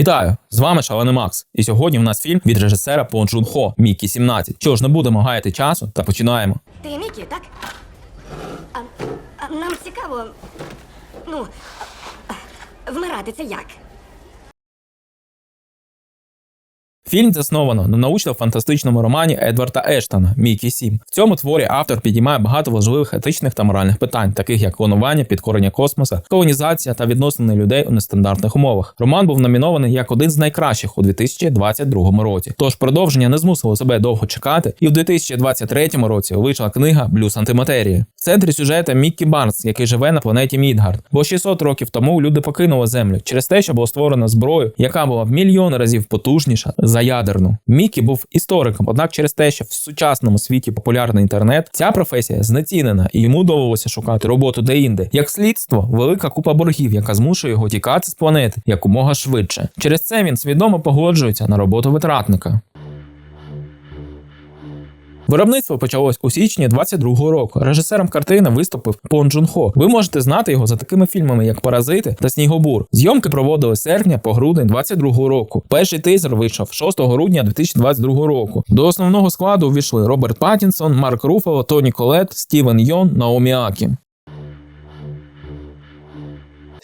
Вітаю! З вами Шалений Макс. І сьогодні в нас фільм від режисера Пон Джун Хо Мікі 17. Що ж, не будемо гаяти часу та починаємо. Ти Мікі, так? А, а нам цікаво. Ну, вмирати це як? Фільм засновано на научно-фантастичному романі Едварда Ештона Мікі 7. В цьому творі автор підіймає багато важливих етичних та моральних питань, таких як клонування, підкорення космоса, колонізація та відносини людей у нестандартних умовах. Роман був номінований як один з найкращих у 2022 році. Тож продовження не змусило себе довго чекати, і в 2023 році вийшла книга Блюз антиматерії. В центрі сюжета Міккі Барнс, який живе на планеті Мідгард. Бо 600 років тому люди покинули землю через те, що було створено зброю, яка була в мільйон разів потужніша за ядерну. Мікі був істориком, однак через те, що в сучасному світі популярний інтернет, ця професія знецінена, і йому довелося шукати роботу де-інде. Як слідство, велика купа боргів, яка змушує його тікати з планети якомога швидше. Через це він свідомо погоджується на роботу витратника. Виробництво почалось у січні 22-го року. Режисером картини виступив Пон Джун Хо. Ви можете знати його за такими фільмами, як Паразити та Снігобур. Зйомки проводили з серпня по грудень 22-го року. Перший тизер вийшов 6 грудня 2022 року. До основного складу увійшли Роберт Паттінсон, Марк Руфало, Тоні Колет, Стівен Йон, Наомі Акі.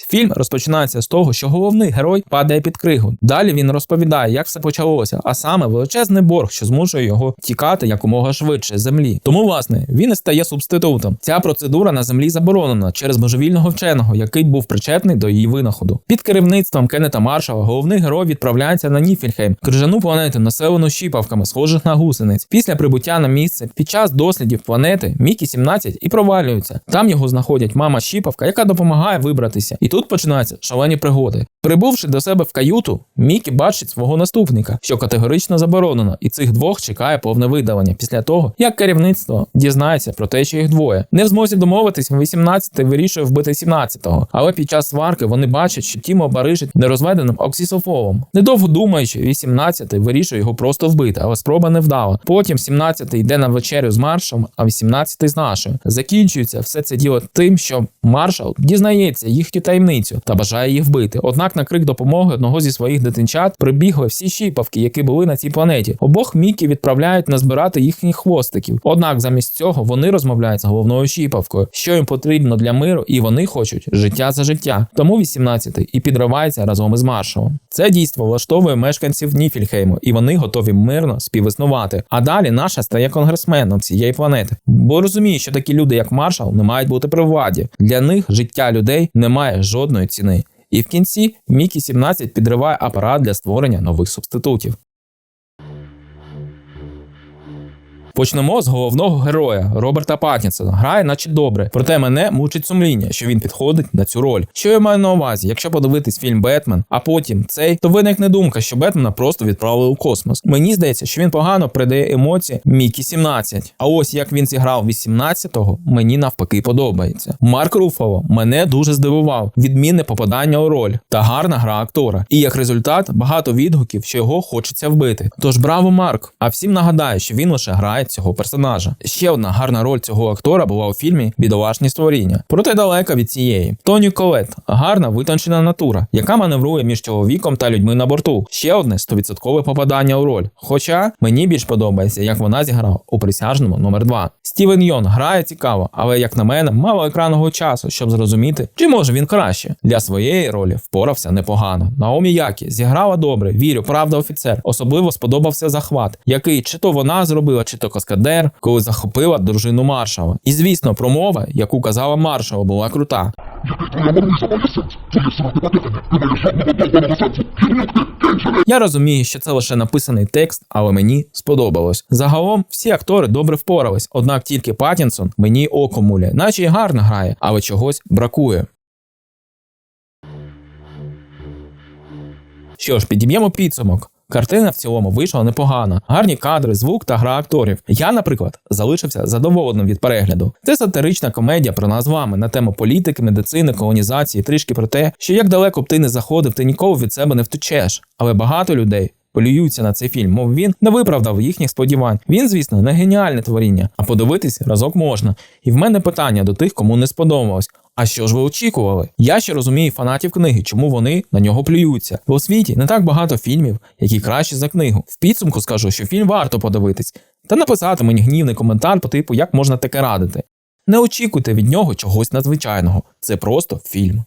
Фільм розпочинається з того, що головний герой падає під кригу. Далі він розповідає, як все почалося, а саме величезний борг, що змушує його тікати якомога швидше з землі. Тому, власне, він і стає субститутом. Ця процедура на землі заборонена через божевільного вченого, який був причетний до її винаходу. Під керівництвом Кеннета Маршала головний герой відправляється на Ніфільхейм, крижану планету, населену щіпавками, схожих на гусениць. Після прибуття на місце під час дослідів планети Мікі 17 і провалюється. Там його знаходять мама щіпавка, яка допомагає вибратися. І тут починаються шалені пригоди. Прибувши до себе в каюту, Мікі бачить свого наступника, що категорично заборонено, і цих двох чекає повне видалення після того, як керівництво дізнається про те, що їх двоє. Не в змозі домовитись, 18-й вирішує вбити 17-го, але під час сварки вони бачать, що Тімо барижить нерозведеним оксісофолом. Недовго думаючи, 18-й вирішує його просто вбити, але спроба не вдала. Потім 17-й йде на вечерю з маршалом, а 18-й з нашою. Закінчується все це діло тим, що маршал дізнається їхню таємницю та бажає їх вбити. Однак на крик допомоги одного зі своїх дитинчат прибігли всі щіпавки, які були на цій планеті. Обох Мікі відправляють назбирати їхніх хвостиків. Однак замість цього вони розмовляють з головною щіпавкою, що їм потрібно для миру, і вони хочуть життя за життя. Тому 18-й і підривається разом із маршалом. Це дійство влаштовує мешканців Ніфільхейму, і вони готові мирно співіснувати. А далі наша стає конгресменом цієї планети, бо розуміє, що такі люди, як маршал, не мають бути при владі. Для них життя людей не має жодної ціни. І в кінці Мікі 17 підриває апарат для створення нових субститутів. Почнемо з головного героя Роберта Паттінсона. Грає, наче добре, проте мене мучить сумління, що він підходить на цю роль. Що я маю на увазі, якщо подивитись фільм Бетмен, а потім цей, то виникне думка, що Бетмена просто відправили у космос. Мені здається, що він погано придає емоції Мікі 17. А ось як він зіграв 18-го, мені навпаки подобається. Марк Руфало мене дуже здивував. Відмінне попадання у роль та гарна гра актора. І як результат багато відгуків, що його хочеться вбити. Тож браво, Марк! А всім нагадаю, що він лише грає цього персонажа. Ще одна гарна роль цього актора була у фільмі Бідолашні створіння. Проте далека від цієї. Тоні Колет гарна витончена натура, яка маневрує між чоловіком та людьми на борту. Ще одне 100% попадання у роль. Хоча мені більш подобається, як вона зіграла у присяжному номер 2 Стівен Йон грає цікаво, але як на мене, мало екранного часу, щоб зрозуміти, чи може він краще. Для своєї ролі впорався непогано. Наомі Які зіграла добре, вірю, правда, офіцер. Особливо сподобався захват, який чи то вона зробила, чи то каскадер, коли захопила дружину маршала. І звісно, промова, яку казала маршал, була крута. Я розумію, що це лише написаний текст, але мені сподобалось. Загалом всі актори добре впорались, однак тільки Паттінсон мені око муляє, наче й гарно грає, але чогось бракує. Що ж, підіб'ємо підсумок. Картина в цілому вийшла непогана, гарні кадри, звук та гра акторів. Я, наприклад, залишився задоволеним від перегляду. Це сатирична комедія про нас з вами на тему політики, медицини, колонізації, трішки про те, що як далеко б ти не заходив, ти ніколи від себе не втечеш. Але багато людей. Полюються на цей фільм, мов він не виправдав їхніх сподівань. Він, звісно, не геніальне творіння, а подивитись разок можна. І в мене питання до тих, кому не сподобалось. А що ж ви очікували? Я ще розумію фанатів книги, чому вони на нього плюються. Бо у світі не так багато фільмів, які кращі за книгу. В підсумку скажу, що фільм варто подивитись, та написати мені гнівний коментар по типу, як можна таке радити. Не очікуйте від нього чогось надзвичайного. Це просто фільм.